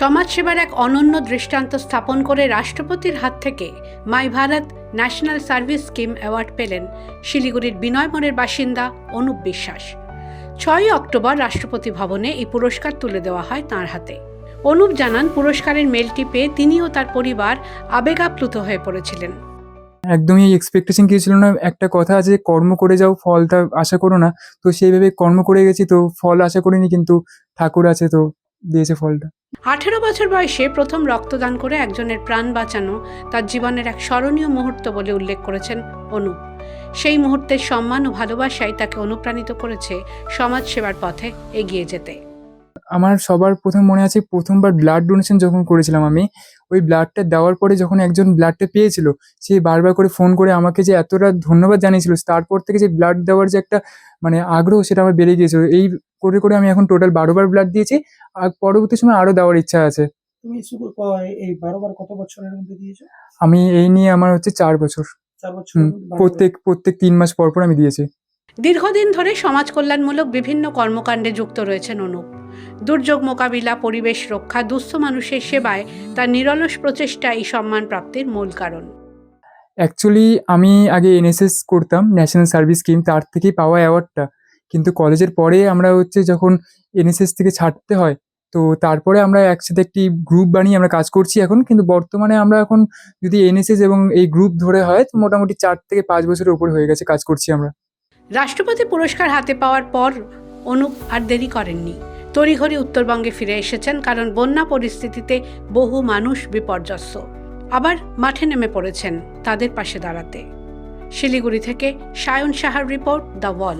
সমাজসেবার এক অনন্য দৃষ্টান্ত স্থাপন করে রাষ্ট্রপতির হাত থেকে my Bharat national service scheme award পেলেন শিলিগুড়ির বিনয়মনের বাসিন্দা অনুপ বিশ্বাস। ছয়ই অক্টোবর রাষ্ট্রপতি ভবনে এই পুরস্কার তুলে দেওয়া হয় তাঁর হাতে। অনুপ জানান, পুরস্কারের মেলটি পেয়ে তিনি ও তার পরিবার আবেগাপ্লুত হয়ে পড়েছিলেন। একদমই এক্সপেকটেশন কিছু ছিল না? একটা কথা আছে, কর্ম করে যাও, ফলটা আশা করো না। তো সেইভাবে কর্ম করে গেছি, তো ফল আশা করিনি, কিন্তু ঠাকুর আছে, তো দিয়েছে ফলটা। আঠেরো বছর বয়সে প্রথম রক্তদান করে একজনের প্রাণ বাঁচানো তার জীবনের এক স্মরণীয় মুহূর্ত বলে উল্লেখ করেছেন অনু। সেই মুহূর্তের সম্মান ও ভালোবাসাই তাকে অনুপ্রাণিত করেছে সমাজ সেবার পথে এগিয়ে যেতে। আমার সবার প্রথম মনে আছে প্রথমবার ব্লাড ডোনেশন যখন করেছিলাম আমি ওই ব্লাডটা দেওয়ার পরে যখন একজন ব্লাডটা পেয়েছিল সে বারবার করে ফোন করে আমাকে যে এতটা ধন্যবাদ জানিয়েছিল তারপর থেকে যে ব্লাড দেওয়ার যে একটা মানে আগ্রহ সেটা আমার বেড়ে গিয়েছিল। এই করে করে আমি এখন টোটাল বারোবার ব্লাড দিয়েছি আর পরবর্তী সময় আরও দেওয়ার ইচ্ছা আছে। তুমি এই বারোবার কত বছরের মধ্যে দিয়েছ? আমি এই নিয়ে আমার হচ্ছে চার বছর। চার বছর প্রত্যেক প্রত্যেক তিন মাস পর পর আমি দিয়েছি। দীর্ঘদিন ধরে সমাজ কল্যাণমূলক বিভিন্ন কর্মকাণ্ডে যুক্ত রয়েছেন অনুপ। দুর্যোগ মোকাবিলা পরিবেশ রক্ষা দুস্থ মানুষের সেবায় তার নিরলস প্রচেষ্টা এই সম্মান প্রাপ্তির মূল কারণ। অ্যাকচুয়ালি আমি আগে এনএসএস করতাম ন্যাশনাল সার্ভিস স্কিম তার থেকেই পাওয়া অ্যাওয়ার্ডটা কিন্তু কলেজের পরে আমরা হচ্ছে যখন এনএসএস থেকে ছাড়তে হয় তো তারপরে আমরা একসাথে একটি গ্রুপ বানিয়ে আমরা কাজ করছি এখন। কিন্তু বর্তমানে আমরা এখন যদি এনএসএস এবং এই গ্রুপ ধরে হয় তো মোটামুটি চার থেকে পাঁচ বছরের উপর হয়ে গেছে কাজ করছি আমরা। রাষ্ট্রপতি পুরস্কার হাতে পাওয়ার পর অনুপ আর দেরি করেননি। তড়িঘড়ি উত্তরবঙ্গে ফিরে এসেছেন কারণ বন্যা পরিস্থিতিতে বহু মানুষ বিপর্যস্ত। আবার মাঠে নেমে পড়েছেন তাদের পাশে দাঁড়াতে। শিলিগুড়ি থেকে সায়ন সাহার রিপোর্ট দ্য ওয়াল।